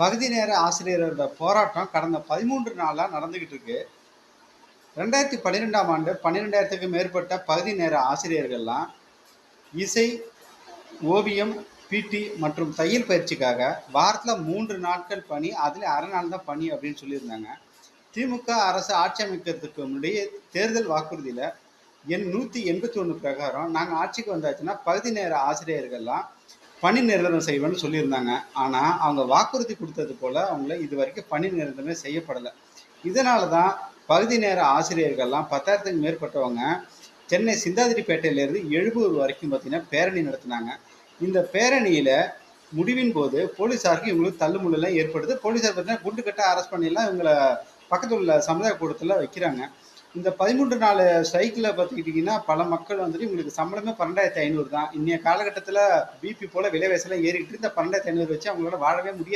பகுதி நேர ஆசிரியரோட போராட்டம் கடந்த பதிமூன்று நாளாக நடந்துக்கிட்டு இருக்கு. ரெண்டாயிரத்தி பன்னிரெண்டாம் ஆண்டு பன்னிரெண்டாயிரத்துக்கு மேற்பட்ட பகுதி நேர ஆசிரியர்கள்லாம் இசை ஓவியம் பிடி மற்றும் தையல் பயிற்சிக்காக வாரத்தில் மூன்று நாட்கள் பணி அதில் அரை நாள் தான் பணி அப்படின்னு சொல்லியிருந்தாங்க. திமுக அரசு ஆட்சி அமைக்கிறதுக்கு முன்னாடி தேர்தல் வாக்குறுதியில் என் நூற்றி எண்பத்தி ஒன்று பிரகாரம் நாங்கள் ஆட்சிக்கு வந்தாச்சுன்னா பகுதி நேர ஆசிரியர்கள்லாம் பணி நிரந்தரம் செய்வேன்னு சொல்லியிருந்தாங்க. ஆனால் அவங்க வாக்குறுதி கொடுத்தது போல் அவங்கள இது வரைக்கும் பணி நிரந்தரமே செய்யப்படலை. இதனால தான் பகுதி நேர ஆசிரியர்கள்லாம் பத்தாயிரத்துக்கு மேற்பட்டவங்க சென்னை சிந்தாதிரிப்பேட்டையிலேருந்து எழுபூர் வரைக்கும் பார்த்தீங்கன்னா பேரணி நடத்தினாங்க. இந்த பேரணியில் முடிவின் போது போலீஸாருக்கு இவங்களுக்கு தள்ளுமுள்ளெல்லாம் ஏற்படுது. போலீஸார் பார்த்தீங்கன்னா குண்டு கட்ட அரெஸ்ட் பண்ணிலாம் இவங்களை பக்கத்தில் உள்ள சமுதாய கூடத்தில் வைக்கிறாங்க. இந்த பதிமூன்று நாலு ஸ்ட்ரைக்கில் பார்த்துக்கிட்டிங்கன்னா பல மக்கள் வந்துட்டு இவங்களுக்கு சம்பளமே பன்னெண்டாயிரத்தி ஐநூறு தான். இன்னைய காலகட்டத்தில் பிபி போல் விலைவாசிலாம் ஏறிக்கிட்டு இந்த பன்னெண்டாயிரத்தி ஐநூறு வச்சு அவங்களால வாழவே முடியாது.